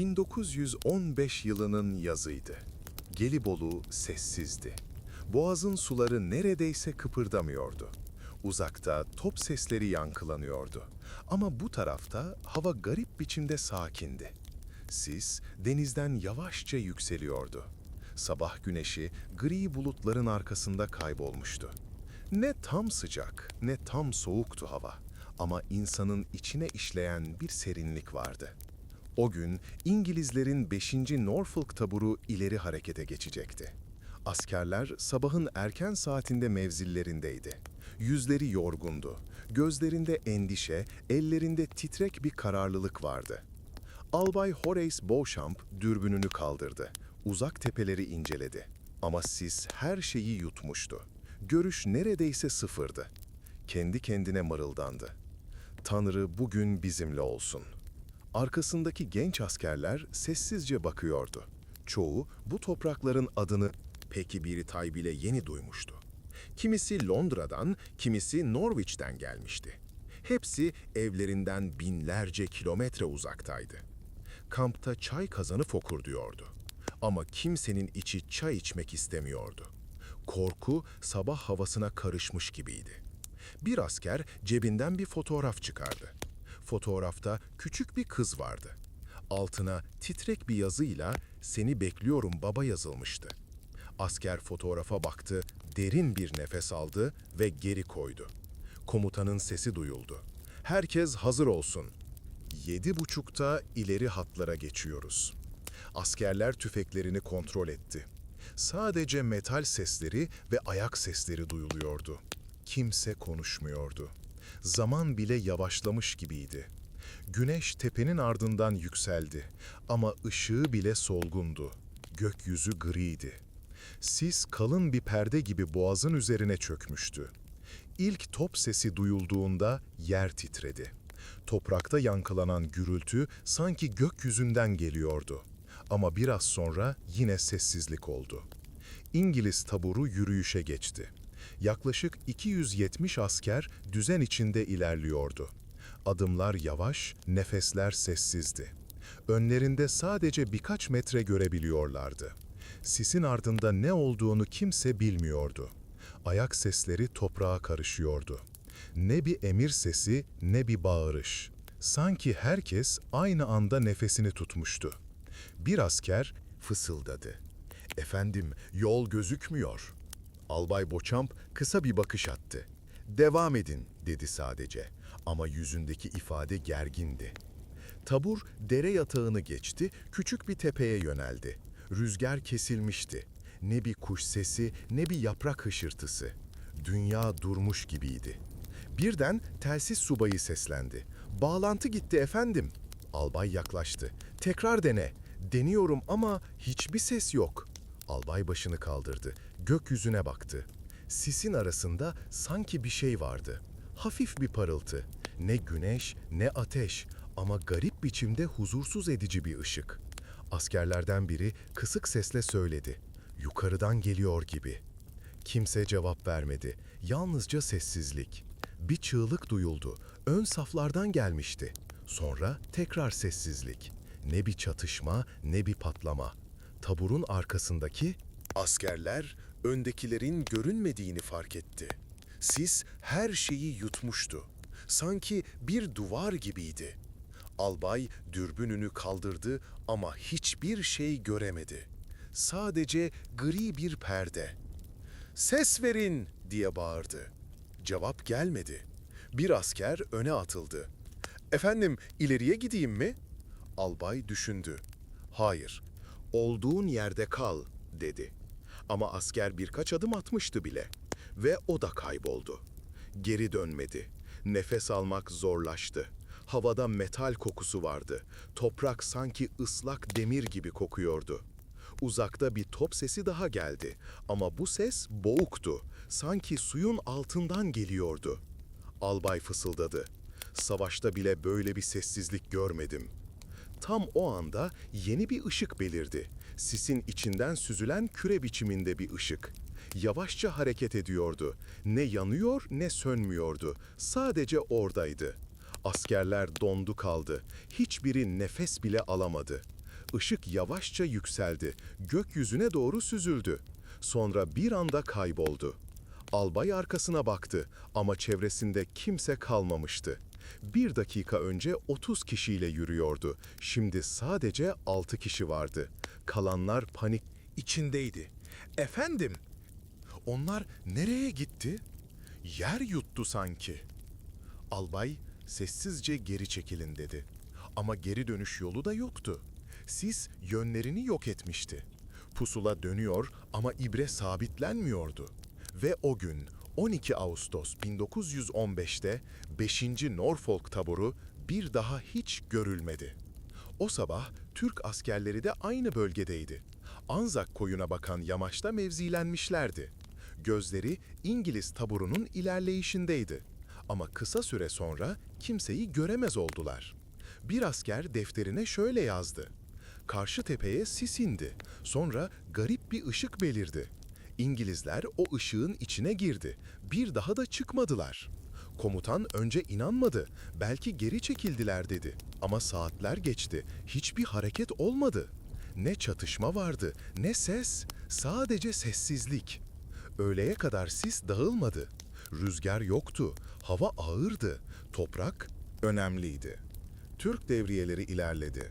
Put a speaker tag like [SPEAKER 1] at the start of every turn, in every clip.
[SPEAKER 1] 1915 yılının yazıydı. Gelibolu sessizdi. Boğazın suları neredeyse kıpırdamıyordu. Uzakta top sesleri yankılanıyordu. Ama bu tarafta hava garip biçimde sakindi. Sis denizden yavaşça yükseliyordu. Sabah güneşi gri bulutların arkasında kaybolmuştu. Ne tam sıcak ne tam soğuktu hava ama insanın içine işleyen bir serinlik vardı. O gün İngilizlerin 5. Norfolk taburu ileri harekete geçecekti. Askerler sabahın erken saatinde mevzillerindeydi. Yüzleri yorgundu. Gözlerinde endişe, ellerinde titrek bir kararlılık vardı. Albay Horace Beauchamp dürbününü kaldırdı. Uzak tepeleri inceledi. Ama sis her şeyi yutmuştu. Görüş neredeyse sıfırdı. Kendi kendine mırıldandı. Tanrı bugün bizimle olsun. Arkasındaki genç askerler sessizce bakıyordu. Çoğu bu toprakların adını peki bir tay bile yeni duymuştu. Kimisi Londra'dan, kimisi Norwich'ten gelmişti. Hepsi evlerinden binlerce kilometre uzaktaydı. Kampta çay kazanı fokurduyordu. Ama kimsenin içi çay içmek istemiyordu. Korku sabah havasına karışmış gibiydi. Bir asker cebinden bir fotoğraf çıkardı. Fotoğrafta küçük bir kız vardı. Altına titrek bir yazıyla "Seni bekliyorum baba" yazılmıştı. Asker fotoğrafa baktı, derin bir nefes aldı ve geri koydu. Komutanın sesi duyuldu. Herkes hazır olsun. Yedi buçukta ileri hatlara geçiyoruz. Askerler tüfeklerini kontrol etti. Sadece metal sesleri ve ayak sesleri duyuluyordu. Kimse konuşmuyordu. Zaman bile yavaşlamış gibiydi. Güneş tepenin ardından yükseldi ama ışığı bile solgundu. Gökyüzü griydi. Sis kalın bir perde gibi boğazın üzerine çökmüştü. İlk top sesi duyulduğunda yer titredi. Toprakta yankılanan gürültü sanki gökyüzünden geliyordu. Ama biraz sonra yine sessizlik oldu. İngiliz taburu yürüyüşe geçti. Yaklaşık 270 asker düzen içinde ilerliyordu. Adımlar yavaş, nefesler sessizdi. Önlerinde sadece birkaç metre görebiliyorlardı. Sisin ardında ne olduğunu kimse bilmiyordu. Ayak sesleri toprağa karışıyordu. Ne bir emir sesi ne bir bağırış. Sanki herkes aynı anda nefesini tutmuştu. Bir asker fısıldadı. Efendim, yol gözükmüyor. Albay Boçamp kısa bir bakış attı. Devam edin, dedi sadece. Ama yüzündeki ifade gergindi. Tabur dere yatağını geçti, küçük bir tepeye yöneldi. Rüzgar kesilmişti. Ne bir kuş sesi, ne bir yaprak hışırtısı. Dünya durmuş gibiydi. Birden telsiz subayı seslendi. Bağlantı gitti efendim. Albay yaklaştı. Tekrar dene. Deniyorum ama hiçbir ses yok. Albay başını kaldırdı. Gökyüzüne baktı. Sisin arasında sanki bir şey vardı. Hafif bir parıltı. Ne güneş ne ateş ama garip biçimde huzursuz edici bir ışık. Askerlerden biri kısık sesle söyledi. Yukarıdan geliyor gibi. Kimse cevap vermedi. Yalnızca sessizlik. Bir çığlık duyuldu. Ön saflardan gelmişti. Sonra tekrar sessizlik. Ne bir çatışma, ne bir patlama. Taburun arkasındaki askerler öndekilerin görünmediğini fark etti. Sis her şeyi yutmuştu. Sanki bir duvar gibiydi. Albay dürbününü kaldırdı ama hiçbir şey göremedi. Sadece gri bir perde. Ses verin diye bağırdı. Cevap gelmedi. Bir asker öne atıldı. Efendim ileriye gideyim mi? Albay düşündü. Hayır, olduğun yerde kal dedi. Ama asker birkaç adım atmıştı bile ve o da kayboldu. Geri dönmedi. Nefes almak zorlaştı. Havada metal kokusu vardı. Toprak sanki ıslak demir gibi kokuyordu. Uzakta bir top sesi daha geldi ama bu ses boğuktu. Sanki suyun altından geliyordu. Albay fısıldadı. Savaşta bile böyle bir sessizlik görmedim. Tam o anda yeni bir ışık belirdi. Sisin içinden süzülen küre biçiminde bir ışık. Yavaşça hareket ediyordu. Ne yanıyor ne sönmüyordu. Sadece oradaydı. Askerler dondu kaldı. Hiçbiri nefes bile alamadı. Işık yavaşça yükseldi, gökyüzüne doğru süzüldü. Sonra bir anda kayboldu. Albay arkasına baktı ama çevresinde kimse kalmamıştı. Bir dakika önce 30 kişiyle yürüyordu. Şimdi sadece 6 kişi vardı. Kalanlar panik içindeydi. Efendim, onlar nereye gitti? Yer yuttu sanki. Albay sessizce geri çekilin dedi. Ama geri dönüş yolu da yoktu. Sis yönlerini yok etmişti. Pusula dönüyor ama ibre sabitlenmiyordu. Ve o gün 12 Ağustos 1915'te 5. Norfolk taburu bir daha hiç görülmedi. O sabah Türk askerleri de aynı bölgedeydi. Anzak koyuna bakan yamaçta mevzilenmişlerdi. Gözleri İngiliz taburunun ilerleyişindeydi. Ama kısa süre sonra kimseyi göremez oldular. Bir asker defterine şöyle yazdı. Karşı tepeye sis indi. Sonra garip bir ışık belirdi. İngilizler o ışığın içine girdi. Bir daha da çıkmadılar. Komutan önce inanmadı. Belki geri çekildiler dedi. Ama saatler geçti. Hiçbir hareket olmadı. Ne çatışma vardı, ne ses. Sadece sessizlik. Öğleye kadar sis dağılmadı. Rüzgar yoktu. Hava ağırdı. Toprak önemliydi. Türk devriyeleri ilerledi.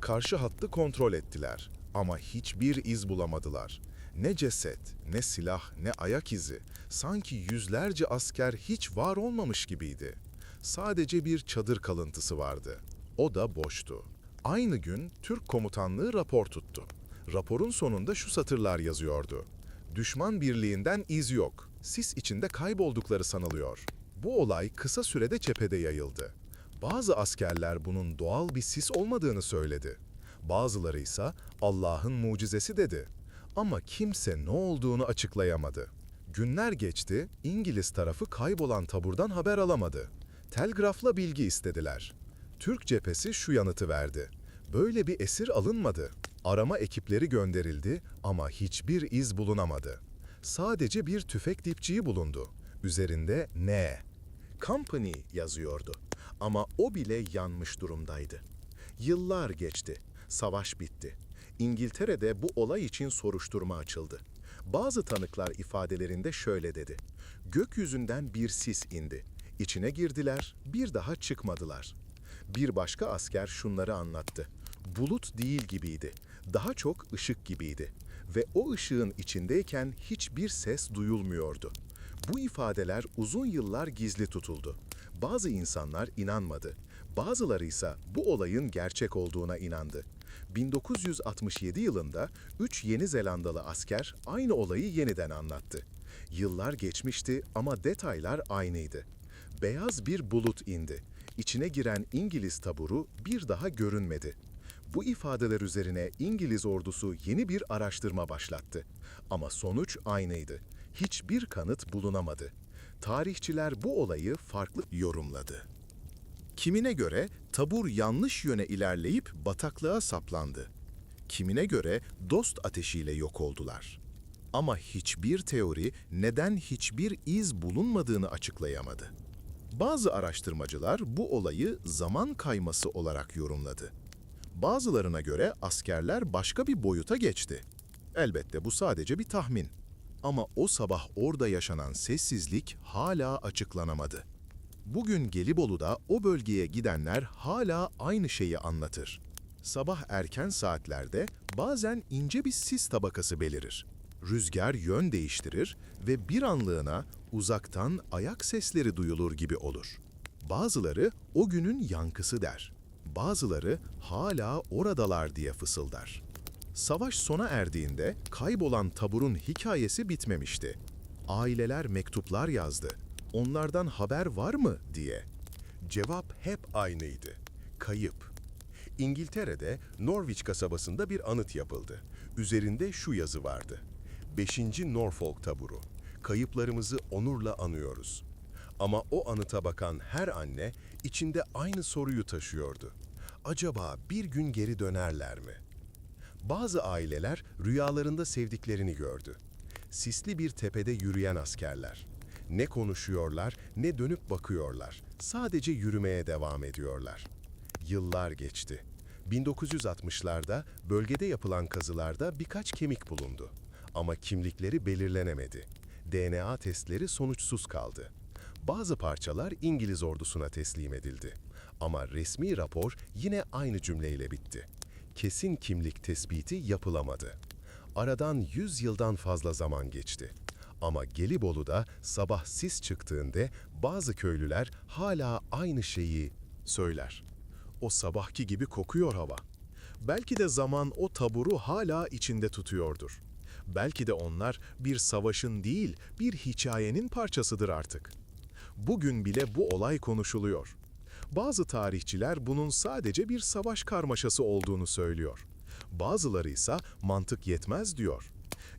[SPEAKER 1] Karşı hattı kontrol ettiler ama hiçbir iz bulamadılar. Ne ceset, ne silah, ne ayak izi. Sanki yüzlerce asker hiç var olmamış gibiydi. Sadece bir çadır kalıntısı vardı. O da boştu. Aynı gün Türk komutanlığı rapor tuttu. Raporun sonunda şu satırlar yazıyordu. Düşman birliğinden iz yok. Sis içinde kayboldukları sanılıyor. Bu olay kısa sürede cephede yayıldı. Bazı askerler bunun doğal bir sis olmadığını söyledi. Bazıları ise Allah'ın mucizesi dedi. Ama kimse ne olduğunu açıklayamadı. Günler geçti, İngiliz tarafı kaybolan taburdan haber alamadı. Telgrafla bilgi istediler. Türk cephesi şu yanıtı verdi. Böyle bir esir alınmadı. Arama ekipleri gönderildi ama hiçbir iz bulunamadı. Sadece bir tüfek dipçiği bulundu. Üzerinde ne? Company yazıyordu. Ama o bile yanmış durumdaydı. Yıllar geçti. Savaş bitti. İngiltere'de bu olay için soruşturma açıldı. Bazı tanıklar ifadelerinde şöyle dedi. Gökyüzünden bir sis indi. İçine girdiler, bir daha çıkmadılar. Bir başka asker şunları anlattı. Bulut değil gibiydi. Daha çok ışık gibiydi. Ve o ışığın içindeyken hiçbir ses duyulmuyordu. Bu ifadeler uzun yıllar gizli tutuldu. Bazı insanlar inanmadı. Bazıları ise bu olayın gerçek olduğuna inandı. 1967 yılında 3 Yeni Zelandalı asker aynı olayı yeniden anlattı. Yıllar geçmişti ama detaylar aynıydı. Beyaz bir bulut indi. İçine giren İngiliz taburu bir daha görünmedi. Bu ifadeler üzerine İngiliz ordusu yeni bir araştırma başlattı. Ama sonuç aynıydı. Hiçbir kanıt bulunamadı. Tarihçiler bu olayı farklı yorumladı. Kimine göre tabur yanlış yöne ilerleyip bataklığa saplandı. Kimine göre dost ateşiyle yok oldular. Ama hiçbir teori neden hiçbir iz bulunmadığını açıklayamadı. Bazı araştırmacılar bu olayı zaman kayması olarak yorumladı. Bazılarına göre askerler başka bir boyuta geçti. Elbette bu sadece bir tahmin. Ama o sabah orada yaşanan sessizlik hala açıklanamadı. Bugün Gelibolu'da o bölgeye gidenler hala aynı şeyi anlatır. Sabah erken saatlerde bazen ince bir sis tabakası belirir. Rüzgar yön değiştirir ve bir anlığına uzaktan ayak sesleri duyulur gibi olur. Bazıları o günün yankısı der. Bazıları hala oradalar diye fısıldar. Savaş sona erdiğinde kaybolan taburun hikayesi bitmemişti. Aileler mektuplar yazdı. Onlardan haber var mı diye. Cevap hep aynıydı. Kayıp. İngiltere'de Norwich kasabasında bir anıt yapıldı. Üzerinde şu yazı vardı. 5. Norfolk taburu. Kayıplarımızı onurla anıyoruz. Ama o anıta bakan her anne içinde aynı soruyu taşıyordu. Acaba bir gün geri dönerler mi? Bazı aileler rüyalarında sevdiklerini gördü. Sisli bir tepede yürüyen askerler. Ne konuşuyorlar ne dönüp bakıyorlar. Sadece yürümeye devam ediyorlar. Yıllar geçti. 1960'larda bölgede yapılan kazılarda birkaç kemik bulundu. Ama kimlikleri belirlenemedi. DNA testleri sonuçsuz kaldı. Bazı parçalar İngiliz ordusuna teslim edildi. Ama resmi rapor yine aynı cümleyle bitti. Kesin kimlik tespiti yapılamadı. Aradan 100 yıldan fazla zaman geçti. Ama Gelibolu'da sabah sis çıktığında bazı köylüler hala aynı şeyi söyler. O sabahki gibi kokuyor hava. Belki de zaman o taburu hala içinde tutuyordur. Belki de onlar bir savaşın değil, bir hikayenin parçasıdır artık. Bugün bile bu olay konuşuluyor. Bazı tarihçiler bunun sadece bir savaş karmaşası olduğunu söylüyor. Bazıları ise mantık yetmez diyor.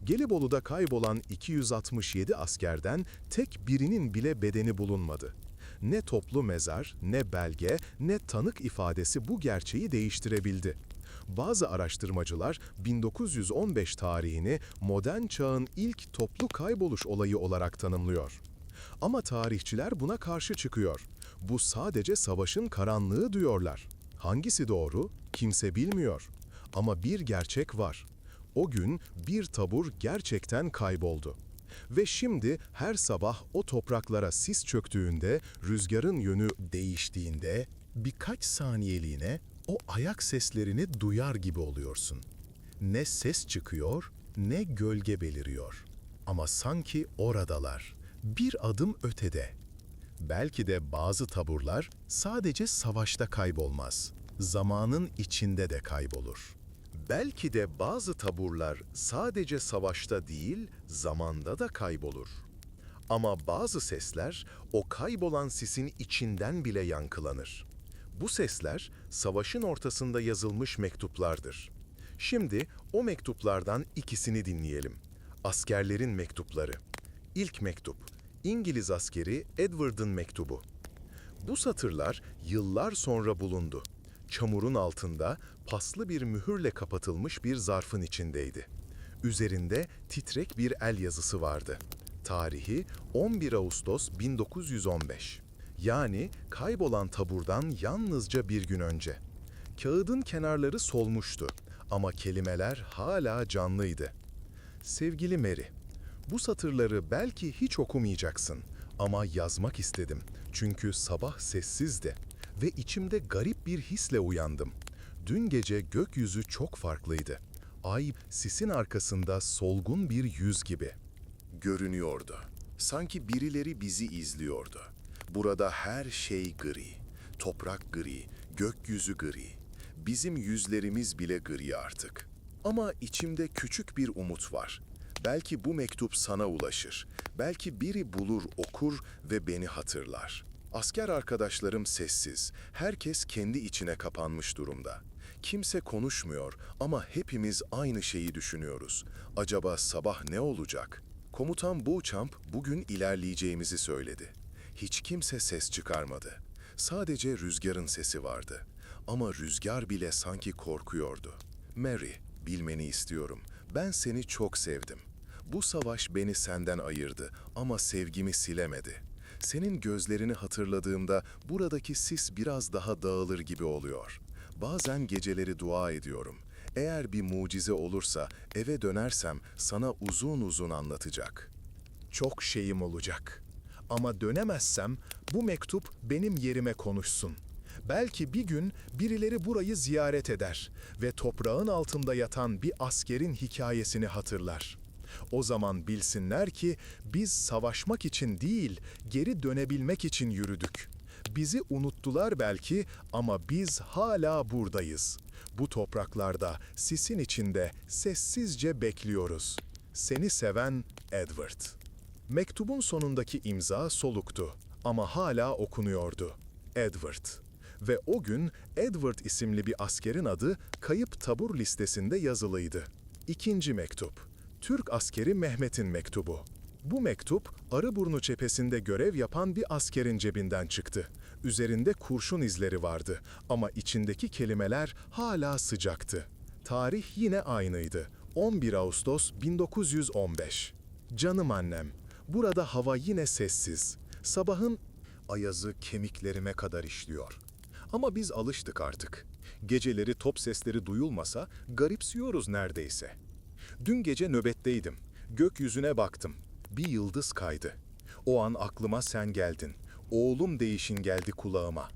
[SPEAKER 1] Gelibolu'da kaybolan 267 askerden tek birinin bile bedeni bulunmadı. Ne toplu mezar, ne belge, ne tanık ifadesi bu gerçeği değiştirebildi. Bazı araştırmacılar 1915 tarihini modern çağın ilk toplu kayboluş olayı olarak tanımlıyor. Ama tarihçiler buna karşı çıkıyor. Bu sadece savaşın karanlığı diyorlar. Hangisi doğru? Kimse bilmiyor. Ama bir gerçek var. O gün bir tabur gerçekten kayboldu. Ve şimdi her sabah o topraklara sis çöktüğünde, rüzgarın yönü değiştiğinde birkaç saniyeliğine o ayak seslerini duyar gibi oluyorsun. Ne ses çıkıyor, ne gölge beliriyor. Ama sanki oradalar, bir adım ötede. Belki de bazı taburlar sadece savaşta kaybolmaz, zamanın içinde de kaybolur. Belki de bazı taburlar sadece savaşta değil, zamanda da kaybolur. Ama bazı sesler o kaybolan sisin içinden bile yankılanır. Bu sesler savaşın ortasında yazılmış mektuplardır. Şimdi o mektuplardan ikisini dinleyelim. Askerlerin mektupları. İlk mektup, İngiliz askeri Edward'ın mektubu. Bu satırlar yıllar sonra bulundu. Çamurun altında paslı bir mühürle kapatılmış bir zarfın içindeydi. Üzerinde titrek bir el yazısı vardı. Tarihi 11 Ağustos 1915. Yani kaybolan taburdan yalnızca bir gün önce. Kağıdın kenarları solmuştu ama kelimeler hala canlıydı. Sevgili Mary, bu satırları belki hiç okumayacaksın ama yazmak istedim. Çünkü sabah sessizdi ve içimde garip bir hisle uyandım. Dün gece gökyüzü çok farklıydı. Ay sisin arkasında solgun bir yüz gibi. Görünüyordu. Sanki birileri bizi izliyordu. Burada her şey gri. Toprak gri, gökyüzü gri. Bizim yüzlerimiz bile gri artık. Ama içimde küçük bir umut var. Belki bu mektup sana ulaşır. Belki biri bulur, okur ve beni hatırlar. Asker arkadaşlarım sessiz. Herkes kendi içine kapanmış durumda. Kimse konuşmuyor ama hepimiz aynı şeyi düşünüyoruz. Acaba sabah ne olacak? Komutan Beauchamp bugün ilerleyeceğimizi söyledi. Hiç kimse ses çıkarmadı. Sadece rüzgarın sesi vardı. Ama rüzgar bile sanki korkuyordu. Mary, bilmeni istiyorum. Ben seni çok sevdim. Bu savaş beni senden ayırdı ama sevgimi silemedi. Senin gözlerini hatırladığımda buradaki sis biraz daha dağılır gibi oluyor. Bazen geceleri dua ediyorum. Eğer bir mucize olursa eve dönersem sana uzun uzun anlatacak. Çok şeyim olacak. Ama dönemezsem bu mektup benim yerime konuşsun. Belki bir gün birileri burayı ziyaret eder ve toprağın altında yatan bir askerin hikayesini hatırlar. O zaman bilsinler ki biz savaşmak için değil, geri dönebilmek için yürüdük. Bizi unuttular belki ama biz hala buradayız. Bu topraklarda, sisin içinde sessizce bekliyoruz. Seni seven Edward. Mektubun sonundaki imza soluktu ama hala okunuyordu. Edward. Ve o gün Edward isimli bir askerin adı kayıp tabur listesinde yazılıydı. İkinci mektup. Türk askeri Mehmet'in mektubu. Bu mektup Arıburnu cephesinde görev yapan bir askerin cebinden çıktı. Üzerinde kurşun izleri vardı ama içindeki kelimeler hala sıcaktı. Tarih yine aynıydı. 11 Ağustos 1915. Canım annem, burada hava yine sessiz. Sabahın ayazı kemiklerime kadar işliyor. Ama biz alıştık artık. Geceleri top sesleri duyulmasa garipsiyoruz neredeyse. Dün gece nöbetteydim. Gökyüzüne baktım. Bir yıldız kaydı. O an aklıma sen geldin. Oğlum değişin geldi kulağıma.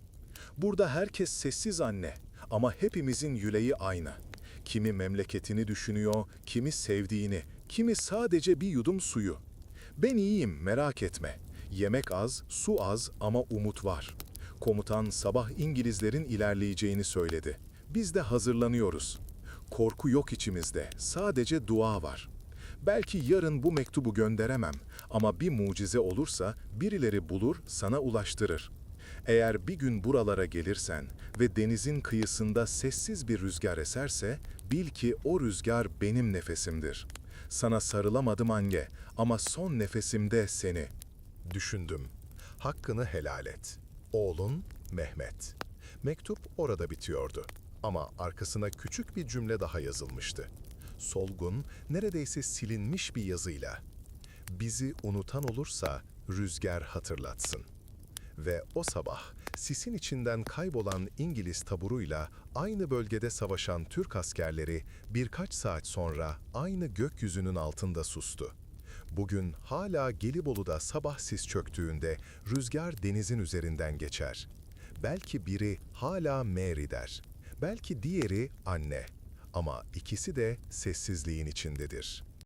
[SPEAKER 1] Burada herkes sessiz anne ama hepimizin yüreği aynı. Kimi memleketini düşünüyor, kimi sevdiğini, kimi sadece bir yudum suyu. Ben iyiyim merak etme. Yemek az, su az ama umut var. Komutan sabah İngilizlerin ilerleyeceğini söyledi. Biz de hazırlanıyoruz. Korku yok içimizde, sadece dua var. Belki yarın bu mektubu gönderemem ama bir mucize olursa birileri bulur, sana ulaştırır. Eğer bir gün buralara gelirsen ve denizin kıyısında sessiz bir rüzgar eserse, bil ki o rüzgar benim nefesimdir. Sana sarılamadım anne ama son nefesimde seni. Düşündüm. Hakkını helal et. Oğlun Mehmet. Mektup orada bitiyordu. Ama arkasına küçük bir cümle daha yazılmıştı. Solgun, neredeyse silinmiş bir yazıyla. Bizi unutan olursa rüzgar hatırlatsın. Ve o sabah sisin içinden kaybolan İngiliz taburuyla aynı bölgede savaşan Türk askerleri birkaç saat sonra aynı gökyüzünün altında sustu. Bugün hala Gelibolu'da sabah sis çöktüğünde rüzgar denizin üzerinden geçer. Belki biri hala Mary der. Belki diğeri anne. Ama ikisi de sessizliğin içindedir.''